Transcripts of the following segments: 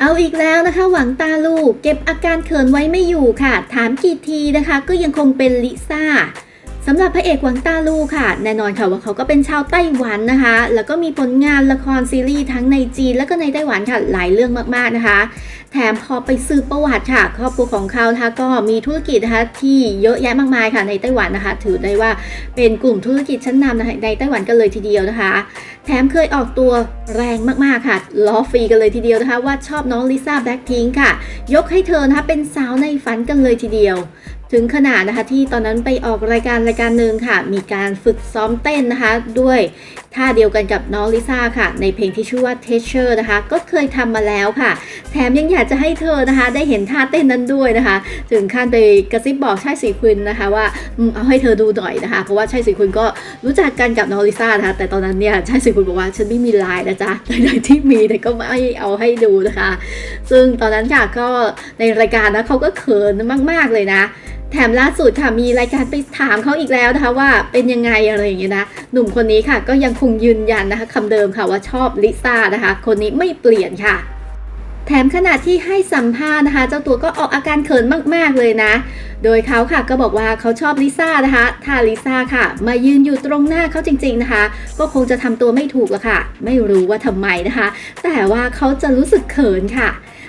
เอาอีกแล้วนะคะ หวังตาลูก เก็บอาการเขินไว้ไม่อยู่ค่ะ ถามกี่ทีนะคะ ก็ยังคงเป็นลิซ่า สำหรับพระเอกหวังตาลูค่ะ แน่นอนค่ะว่าเขาก็เป็นชาวไต้หวันนะคะ แล้วก็มีผลงานละครซีรีส์ทั้งในจีนแล้วก็ในไต้หวันค่ะหลายเรื่องมากๆนะคะ แถมพอไปสืบประวัติค่ะ ครอบครัวของเขานะคะก็มีธุรกิจนะคะที่เยอะแยะมากมายค่ะในไต้หวันนะคะ ถือได้ว่าเป็นกลุ่มธุรกิจชั้นนำนะคะในไต้หวันกันเลยทีเดียวนะคะ แถมเคยออกตัวแรงมากๆค่ะล้อฟรีกันเลยทีเดียวนะคะ ว่าชอบน้องลิซ่าแบล็คพิงค่ะ ยกให้เธอนะคะเป็นสาวในฝันกันเลยทีเดียว ถึงขนาดนะคะที่ตอนนั้นไปออกรายการรายการหนึ่งค่ะ มีการฝึกซ้อมเต้นนะคะ ด้วยท่าเดียวกันกับน้องลิซ่าค่ะ ในเพลงที่ชื่อว่า t e a c h e r นะคะ ก็เคยทำมาแล้วค่ะ แถมยังอยากจะให้เธอนะคะ ได้เห็นท่าเต้นนั้นด้วยนะคะ ถึงขั้นไปกระซิบบอกชายสีคุณนะคะ ว่าอืมเอาให้เธอดูหน่อยนะคะ เพราะว่าชายสีคุณก็รู้จักกันกับน้องลิซ่านะคะ แต่ตอนนั้นเนี่ยชายสีคุณบอกว่าฉันไม่มีไลน์นะจ๊ะโดยที่มีแต่ก็ไม่เอาให้ดูนะคะ ซึ่งตอนนั้นค่ะก็ในรายการนะเขาก็เขินมาก ๆเลยนะ แถมล่าสุดค่ะมีรายการไปถามเขาอีกแล้วนะคะว่าเป็นยังไงอะไรอย่างเงี้ยนะหนุ่มคนนี้ค่ะก็ยังคงยืนยันนะคะคำเดิมค่ะว่าชอบลิซ่านะคะ คนนี้ไม่เปลี่ยนค่ะ แถมขณะที่ให้สัมภาษณ์นะคะ เจ้าตัวก็ออกอาการเขินมากๆเลยนะ โดยเขาค่ะก็บอกว่าเขาชอบลิซ่านะคะ ถ้าลิซ่าค่ะ มายืนอยู่ตรงหน้าเขาจริง ๆนะคะ ก็คงจะทำตัวไม่ถูกละค่ะ ไม่รู้ว่าทำไมนะคะ แต่ว่าเขาจะรู้สึกเขินค่ะ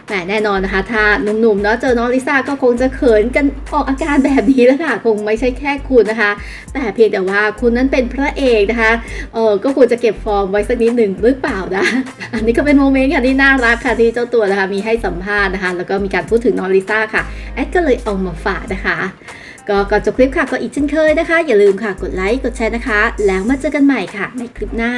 แหมแน่นอนนะคะ ถ้าหนุ่มๆเนาะเจอน้องลิซ่าก็คงจะเขินกันออกอาการแบบนี้แล้วค่ะ คงไม่ใช่แค่คุณนะคะ แต่เพียงแต่ว่าคุณนั้นเป็นพระเอกนะคะ เออก็ควรจะเก็บฟอร์มไว้สักนิดหนึ่งหรือเปล่านะ อันนี้ก็เป็นโมเมนต์ค่ะที่น่ารักค่ะที่เจ้าตัวนะคะมีให้สัมภาษณ์นะคะ แล้วก็มีการพูดถึงน้องลิซ่าค่ะ แอดก็เลยเอามาฝากนะคะ ก็ก่อนจบคลิปค่ะก็อีกเช่นเคยนะคะ อย่าลืมค่ะกดไลค์กดแชร์นะคะ แล้วมาเจอกันใหม่ค่ะในคลิปหน้า